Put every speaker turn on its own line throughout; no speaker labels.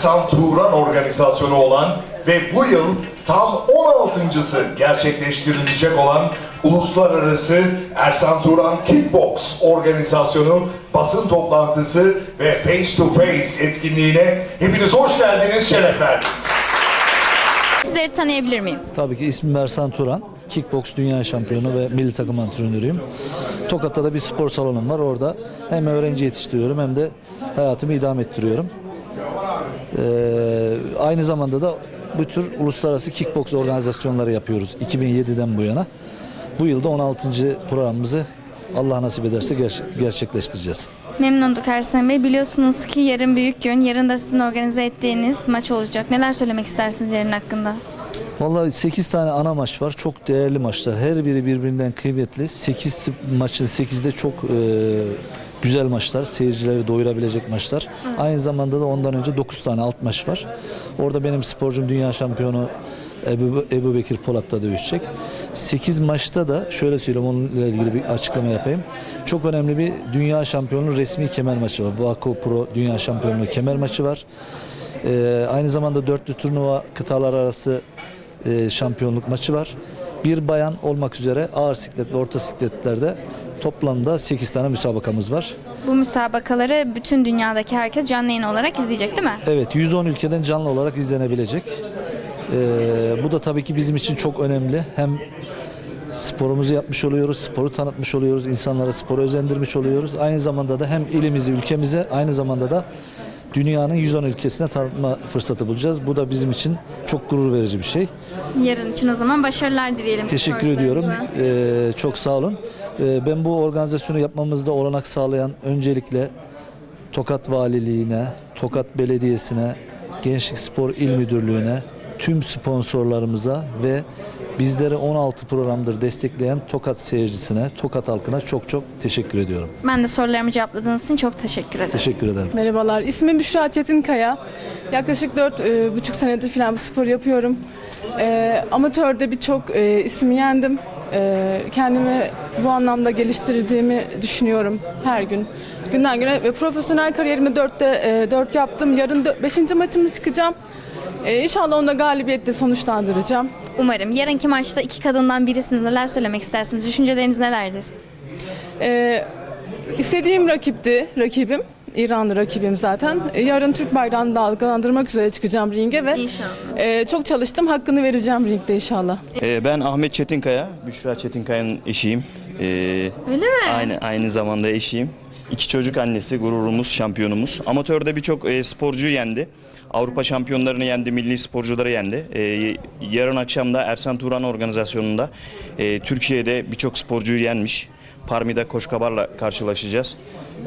Ersan Turan organizasyonu olan ve bu yıl tam 16.sı gerçekleştirilecek olan Uluslararası Ersan Turan Kickbox organizasyonu basın toplantısı ve face to face etkinliğine hepiniz hoş geldiniz, şeref verdiniz.
Sizleri tanıyabilir miyim?
Tabii ki ismim Ersan Turan. Kickbox dünya şampiyonu ve milli takım antrenörüyüm. Tokat'ta da bir spor salonum var. Orada hem öğrenci yetiştiriyorum hem de hayatımı idame ettiriyorum. Ee, aynı zamanda da bu tür uluslararası kickbox organizasyonları yapıyoruz 2007'den bu yana. Bu yılda 16. programımızı Allah nasip ederse ger- gerçekleştireceğiz.
Memnun olduk Ersen Bey. Biliyorsunuz ki yarın büyük gün. Yarın da sizin organize ettiğiniz maç olacak. Neler söylemek istersiniz yarın hakkında?
Vallahi 8 tane ana maç var. Çok değerli maçlar. Her biri birbirinden kıymetli. 8 maçın 8'de çok e, güzel maçlar. Seyircileri doyurabilecek maçlar. Aynı zamanda da ondan önce 9 tane alt maç var. Orada benim sporcum dünya şampiyonu Ebu, Ebu Bekir Polat'la dövüşecek. 8 maçta da şöyle söyleyeyim onunla ilgili bir açıklama yapayım. Çok önemli bir dünya şampiyonluğu resmi kemer maçı var. Vaco Pro dünya şampiyonluğu kemer maçı var. Ee, aynı zamanda dörtlü turnuva kıtalar arası e, şampiyonluk maçı var. Bir bayan olmak üzere ağır siklet ve orta sikletlerde toplamda 8 tane müsabakamız var.
Bu müsabakaları bütün dünyadaki herkes canlı yayın olarak izleyecek değil mi?
Evet 110 ülkeden canlı olarak izlenebilecek. Ee, bu da tabii ki bizim için çok önemli. Hem sporumuzu yapmış oluyoruz, sporu tanıtmış oluyoruz, insanlara sporu özendirmiş oluyoruz. Aynı zamanda da hem ilimizi, ülkemize, aynı zamanda da dünyanın 110 ülkesine tanıtma fırsatı bulacağız. Bu da bizim için çok gurur verici bir şey.
Yarın için o zaman başarılar dileyelim.
Teşekkür ediyorum. Ee, çok sağ olun. Ee, ben bu organizasyonu yapmamızda olanak sağlayan öncelikle Tokat Valiliğine, Tokat Belediyesi'ne, Gençlik Spor İl Müdürlüğü'ne, tüm sponsorlarımıza ve bizleri 16 programdır destekleyen Tokat seyircisine, Tokat halkına çok çok teşekkür ediyorum.
Ben de sorularımı cevapladığınız için çok teşekkür ederim.
Teşekkür ederim.
Merhabalar, ismim Büşra Çetinkaya. Yaklaşık dört e, buçuk senedir falan bu spor yapıyorum. E, amatörde birçok e, ismi yendim. E, kendimi bu anlamda geliştirdiğimi düşünüyorum her gün. Günden güne ve profesyonel kariyerimi dörtte e, dört yaptım. Yarın beşinci maçımı çıkacağım. E, inşallah onu da galibiyetle sonuçlandıracağım.
Umarım. Yarınki maçta iki kadından birisiniz. Neler söylemek istersiniz? Düşünceleriniz nelerdir?
Ee, istediğim rakipti, rakibim. İranlı rakibim zaten. Ee, Yarın Türk bayrağını dalgalandırmak üzere çıkacağım ringe ve
İnşallah.
e, çok çalıştım. Hakkını vereceğim ringde inşallah.
Ee, ben Ahmet Çetinkaya, Büşra Çetinkaya'nın eşiyim. Ee,
Öyle mi?
aynı aynı zamanda eşiyim. İki çocuk annesi, gururumuz, şampiyonumuz. Amatörde birçok e, sporcuyu yendi. Avrupa şampiyonlarını yendi, milli sporcuları yendi. Ee, yarın akşam da Ersan Turan organizasyonunda e, Türkiye'de birçok sporcuyu yenmiş. Parmi'de Koşkabar'la karşılaşacağız.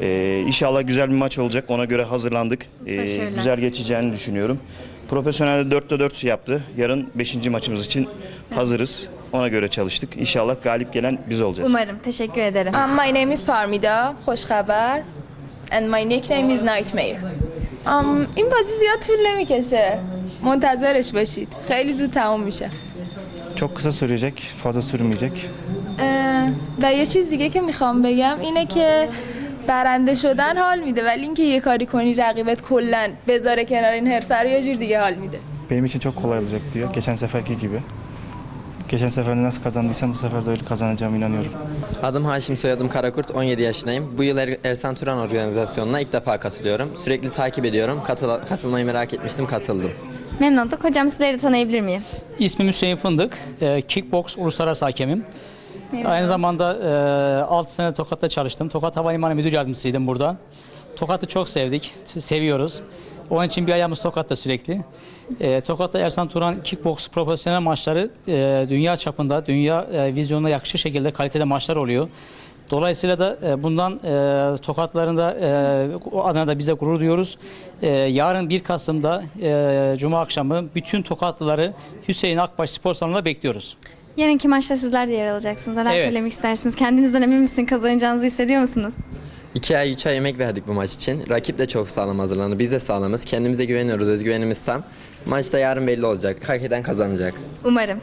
Ee, inşallah güzel bir maç olacak. Ona göre hazırlandık. Ee,
Başarılar.
güzel geçeceğini düşünüyorum. Profesyonelde 4'te 4 yaptı. Yarın 5. maçımız için hazırız. Ona göre çalıştık. İnşallah galip gelen biz olacağız.
Umarım. Teşekkür ederim.
Um, my name is Parmida خوشخبر and my nickname is Nightmare. Um, این بازی زیاد طول نمیکشه منتظرش باشید خیلی زود تموم میشه
Çok kısa sürecek, fazla sürmeyecek.
اه، و یه چیز دیگه که میخوام بگم اینه که برنده شدن حال میده ولی اینکه یه کاری کنی رقیبت کلا بذاره کنار این حرفه رو یه جور دیگه حال میده
Benim için çok kolay olacak diyor. Geçen seferki gibi. Geçen sefer nasıl kazandıysam bu sefer de öyle kazanacağıma inanıyorum.
Adım Haşim soyadım Karakurt 17 yaşındayım. Bu yıl Er- Ersan Turan organizasyonuna ilk defa katılıyorum. Sürekli takip ediyorum. Katıl- katılmayı merak etmiştim katıldım.
Memnun olduk. Hocam sizleri tanıyabilir miyim?
İsmim Hüseyin Fındık. Ee, Kickbox uluslararası hakemim. Aynı zamanda e, 6 sene Tokat'ta çalıştım. Tokat Havalimanı Müdür Yardımcısıydım burada. Tokat'ı çok sevdik, seviyoruz. Onun için bir ayağımız Tokat'ta sürekli. E, Tokat'ta Ersan Turan Kickbox profesyonel maçları e, dünya çapında, dünya e, vizyonuna yakışır şekilde kalitede maçlar oluyor. Dolayısıyla da e, bundan e, Tokatlarında e, o adına da bize gurur duyuyoruz. E, yarın 1 Kasım'da e, Cuma akşamı bütün Tokatlıları Hüseyin Akbaş Spor Salonu'nda bekliyoruz.
Yarınki maçta sizler de yer alacaksınız. Neler
Evet.
söylemek istersiniz? Kendinizden emin misiniz? Kazanacağınızı hissediyor musunuz?
2 ay 3 ay emek verdik bu maç için. Rakip de çok sağlam hazırlandı. Biz de sağlamız. Kendimize güveniyoruz. Özgüvenimiz tam. Maçta yarın belli olacak. Hak eden kazanacak.
Umarım.